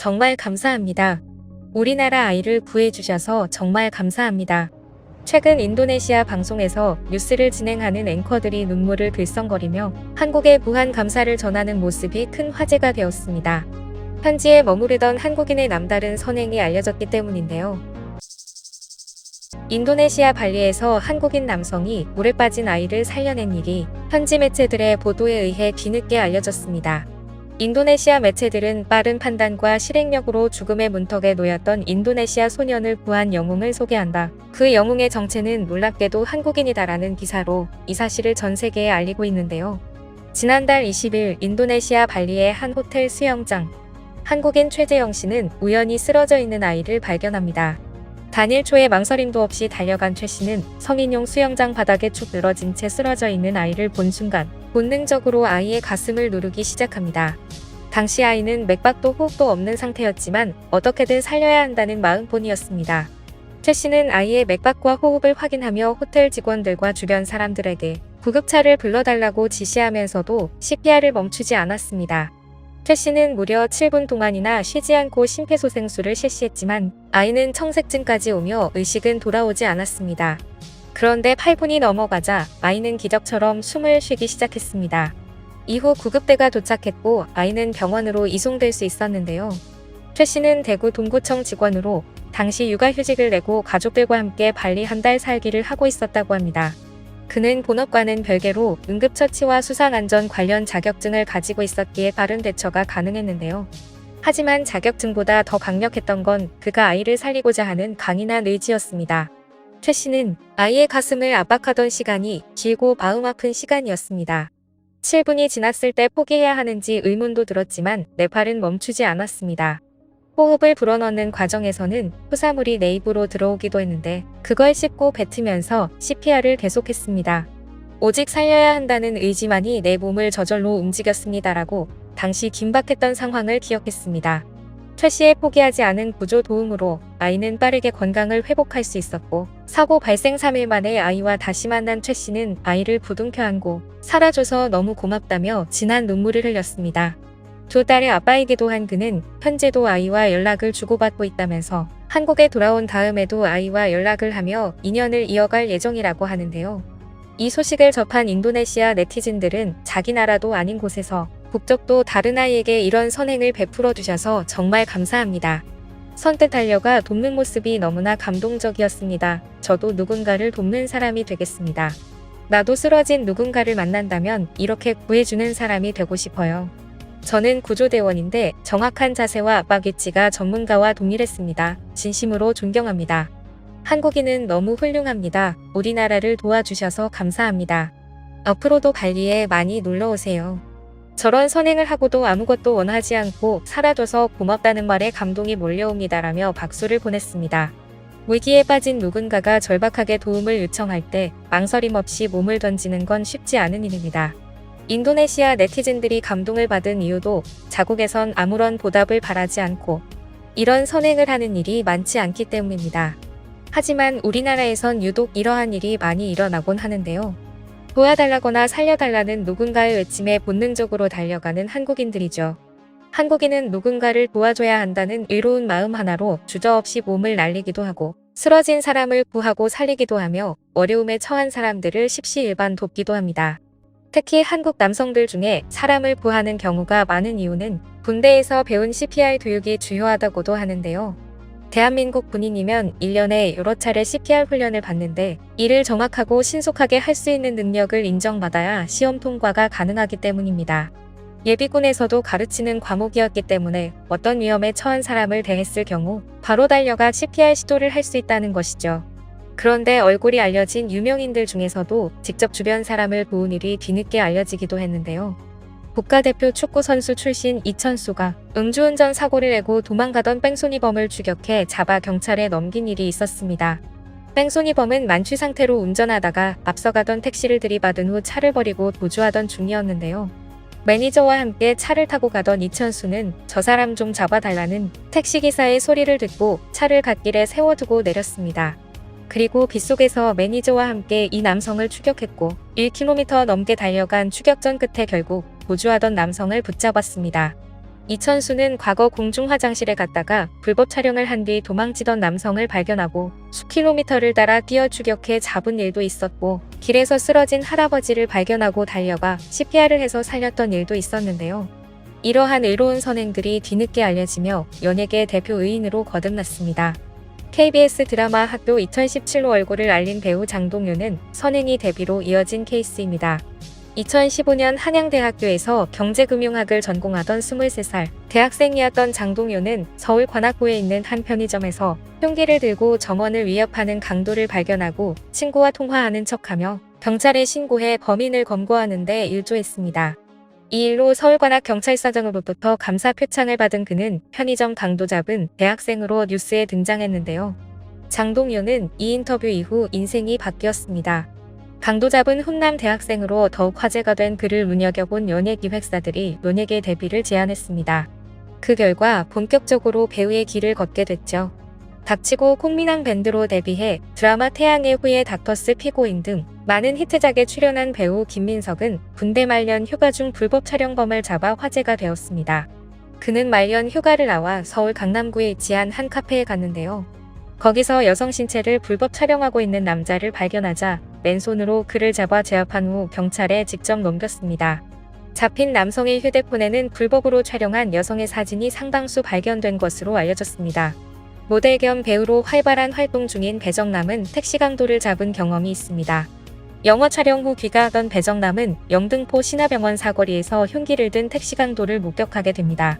정말 감사합니다. 우리나라 아이를 구해주셔서 정말 감사합니다. 최근 인도네시아 방송에서 뉴스를 진행하는 앵커들이 눈물을 글썽거리며 한국의 무한 감사를 전하는 모습이 큰 화제가 되었습니다. 현지에 머무르던 한국인의 남다른 선행이 알려졌기 때문인데요. 인도네시아 발리에서 한국인 남성이 물에 빠진 아이를 살려낸 일이 현지 매체들의 보도에 의해 뒤늦게 알려졌습니다. 인도네시아 매체들은 빠른 판단과 실행력으로 죽음의 문턱에 놓였던 인도네시아 소년을 구한 영웅을 소개한다. 그 영웅의 정체는 놀랍게도 한국인이다라는 기사로 이 사실을 전 세계에 알리고 있는데요. 지난달 20일 인도네시아 발리의 한 호텔 수영장. 한국인 최재영 씨는 우연히 쓰러져 있는 아이를 발견합니다. 단일 초에 망설임도 없이 달려간 최 씨는 성인용 수영장 바닥에 축 늘어진 채 쓰러져 있는 아이를 본 순간 본능적으로 아이의 가슴을 누르기 시작합니다. 당시 아이는 맥박도 호흡도 없는 상태였지만 어떻게든 살려야 한다는 마음뿐이었습니다. 최 씨는 아이의 맥박과 호흡을 확인하며 호텔 직원들과 주변 사람들에게 구급차를 불러달라고 지시하면서도 CPR을 멈추지 않았습니다. 최 씨는 무려 7분 동안이나 쉬지 않고 심폐소생술을 실시했지만 아이는 청색증까지 오며 의식은 돌아오지 않았습니다. 그런데 8분이 넘어가자 아이는 기적처럼 숨을 쉬기 시작했습니다. 이후 구급대가 도착했고 아이는 병원으로 이송될 수 있었는데요. 최 씨는 대구 동구청 직원으로 당시 육아휴직을 내고 가족들과 함께 발리 한 달 살기를 하고 있었다고 합니다. 그는 본업과는 별개로 응급처치와 수상안전 관련 자격증을 가지고 있었기에 빠른 대처가 가능했는데요. 하지만 자격증보다 더 강력했던 건 그가 아이를 살리고자 하는 강인한 의지였습니다. 최 씨는 아이의 가슴을 압박하던 시간이 길고 마음 아픈 시간이었습니다. 7분이 지났을 때 포기해야 하는지 의문도 들었지만 내 팔은 멈추지 않았습니다. 호흡을 불어넣는 과정에서는 후사물이 내 입으로 들어오기도 했는데 그걸 씹고 뱉으면서 CPR을 계속했습니다. 오직 살려야 한다는 의지만이 내 몸을 저절로 움직였습니다라고 당시 긴박했던 상황을 기억했습니다. 최 씨의 포기하지 않은 구조 도움으로 아이는 빠르게 건강을 회복할 수 있었고 사고 발생 3일 만에 아이와 다시 만난 최 씨는 아이를 부둥켜 안고 살아줘서 너무 고맙다며 진한 눈물을 흘렸습니다. 두 딸의 아빠이기도 한 그는 현재도 아이와 연락을 주고받고 있다면서 한국에 돌아온 다음에도 아이와 연락을 하며 인연을 이어갈 예정이라고 하는데요. 이 소식을 접한 인도네시아 네티즌들은 자기 나라도 아닌 곳에서 국적도 다른 아이에게 이런 선행을 베풀어 주셔서 정말 감사합니다. 선뜻 달려가 돕는 모습이 너무나 감동적이었습니다. 저도 누군가를 돕는 사람이 되겠습니다. 나도 쓰러진 누군가를 만난다면 이렇게 구해주는 사람이 되고 싶어요. 저는 구조대원인데 정확한 자세와 압박 위치가 전문가와 동일했습니다. 진심으로 존경합니다. 한국인은 너무 훌륭합니다. 우리나라를 도와주셔서 감사합니다. 앞으로도 발리에 많이 놀러 오세요. 저런 선행을 하고도 아무것도 원하지 않고 살아줘서 고맙다는 말에 감동이 몰려옵니다라며 박수를 보냈습니다. 위기에 빠진 누군가가 절박하게 도움을 요청할 때 망설임 없이 몸을 던지는 건 쉽지 않은 일입니다. 인도네시아 네티즌들이 감동을 받은 이유도 자국에선 아무런 보답을 바라지 않고 이런 선행을 하는 일이 많지 않기 때문입니다. 하지만 우리나라에선 유독 이러한 일이 많이 일어나곤 하는데요. 도와달라거나 살려달라는 누군가의 외침에 본능적으로 달려가는 한국인들이죠. 한국인은 누군가를 도와줘야 한다는 의로운 마음 하나로 주저없이 몸을 날리기도 하고 쓰러진 사람을 구하고 살리기도 하며 어려움에 처한 사람들을 십시일반 돕기도 합니다. 특히 한국 남성들 중에 사람을 구하는 경우가 많은 이유는 군대에서 배운 CPR 교육이 주요하다고도 하는데요. 대한민국 군인이면 1년에 여러 차례 CPR 훈련을 받는데 이를 정확하고 신속하게 할 수 있는 능력을 인정받아야 시험 통과가 가능하기 때문입니다. 예비군에서도 가르치는 과목이었기 때문에 어떤 위험에 처한 사람을 대했을 경우 바로 달려가 CPR 시도를 할 수 있다는 것이죠. 그런데 얼굴이 알려진 유명인들 중에서도 직접 주변 사람을 도운 일이 뒤늦게 알려지기도 했는데요. 국가대표 축구선수 출신 이천수가 음주운전 사고를 내고 도망가던 뺑소니범을 추격해 잡아 경찰에 넘긴 일이 있었습니다. 뺑소니범은 만취 상태로 운전하다가 앞서가던 택시를 들이받은 후 차를 버리고 도주하던 중이었는데요. 매니저와 함께 차를 타고 가던 이천수는 저 사람 좀 잡아달라는 택시기사의 소리를 듣고 차를 갓길에 세워두고 내렸습니다. 그리고 빗속에서 매니저와 함께 이 남성을 추격했고 1km 넘게 달려간 추격전 끝에 결국 도주하던 남성을 붙잡았습니다. 이천수는 과거 공중 화장실에 갔다가 불법 촬영을 한 뒤 도망치던 남성을 발견하고 수킬로미터를 따라 뛰어 추격해 잡은 일도 있었고 길에서 쓰러진 할아버지를 발견하고 달려가 CPR을 해서 살렸던 일도 있었는데요. 이러한 의로운 선행들이 뒤늦게 알려지며 연예계 대표 의인으로 거듭났습니다. KBS 드라마 학교 2017로 얼굴을 알린 배우 장동윤은 선행이 데뷔로 이어진 케이스입니다. 2015년 한양대학교에서 경제금융학을 전공하던 23살 대학생이었던 장동윤은 서울 관악구에 있는 한 편의점에서 흉기를 들고 점원을 위협하는 강도를 발견하고 친구와 통화하는 척하며 경찰에 신고해 범인을 검거하는 데 일조했습니다. 이 일로 서울관악 경찰서장으로부터 감사 표창을 받은 그는 편의점 강도 잡은 대학생으로 뉴스에 등장했는데요. 장동윤은 이 인터뷰 이후 인생이 바뀌었습니다. 강도 잡은 훈남 대학생으로 더욱 화제가 된 그를 눈여겨본 연예 기획사들이 연예계 데뷔를 제안했습니다. 그 결과 본격적으로 배우의 길을 걷게 됐죠. 닥치고 콩미낭 밴드로 데뷔해 드라마 태양의 후예 닥터스 피고인 등 많은 히트작에 출연한 배우 김민석은 군대 말년 휴가 중 불법 촬영범을 잡아 화제가 되었습니다. 그는 말년 휴가를 나와 서울 강남구에 위치한 한 카페에 갔는데요. 거기서 여성 신체를 불법 촬영하고 있는 남자를 발견하자 맨손으로 그를 잡아 제압한 후 경찰에 직접 넘겼습니다. 잡힌 남성의 휴대폰에는 불법으로 촬영한 여성의 사진이 상당수 발견된 것으로 알려졌습니다. 모델 겸 배우로 활발한 활동 중인 배정남은 택시 강도를 잡은 경험이 있습니다. 영화 촬영 후 귀가하던 배정남은 영등포 신화병원 사거리에서 흉기를 든 택시 강도를 목격하게 됩니다.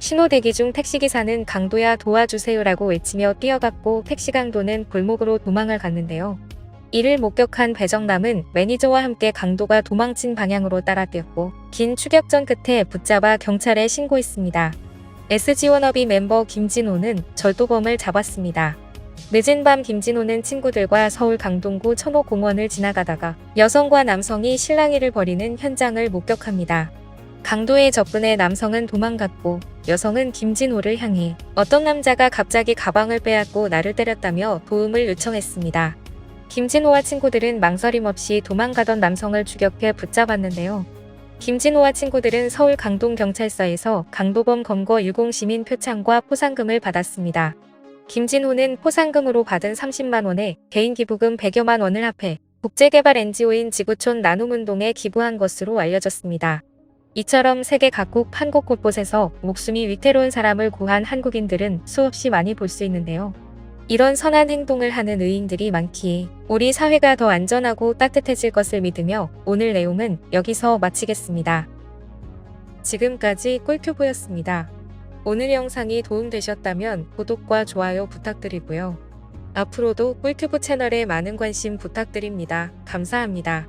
신호 대기 중 택시기사는 강도야 도와주세요라고 외치며 뛰어갔고 택시 강도는 골목으로 도망을 갔는데요. 이를 목격한 배정남은 매니저와 함께 강도가 도망친 방향으로 따라 뛰었고 긴 추격전 끝에 붙잡아 경찰에 신고했습니다. SG워너비 멤버 김진호는 절도범을 잡았습니다. 늦은 밤 김진호는 친구들과 서울 강동구 천호공원을 지나가다가 여성과 남성이 실랑이를 벌이는 현장을 목격합니다. 강도의 접근에 남성은 도망갔고 여성은 김진호를 향해 어떤 남자가 갑자기 가방을 빼앗고 나를 때렸다며 도움을 요청했습니다. 김진호와 친구들은 망설임 없이 도망가던 남성을 추격해 붙잡았는데요. 김진호와 친구들은 서울 강동경찰서에서 강도범 검거 유공 시민 표창과 포상금을 받았습니다. 김진호는 포상금으로 받은 30만 원에 개인 기부금 100여만 원을 합해 국제개발 NGO인 지구촌 나눔운동에 기부한 것으로 알려졌습니다. 이처럼 세계 각국 한국 곳곳에서 목숨이 위태로운 사람을 구한 한국인들은 수없이 많이 볼 수 있는데요. 이런 선한 행동을 하는 의인들이 많기에 우리 사회가 더 안전하고 따뜻해질 것을 믿으며 오늘 내용은 여기서 마치겠습니다. 지금까지 꿀튜브였습니다. 오늘 영상이 도움되셨다면 구독과 좋아요 부탁드리고요. 앞으로도 꿀튜브 채널에 많은 관심 부탁드립니다. 감사합니다.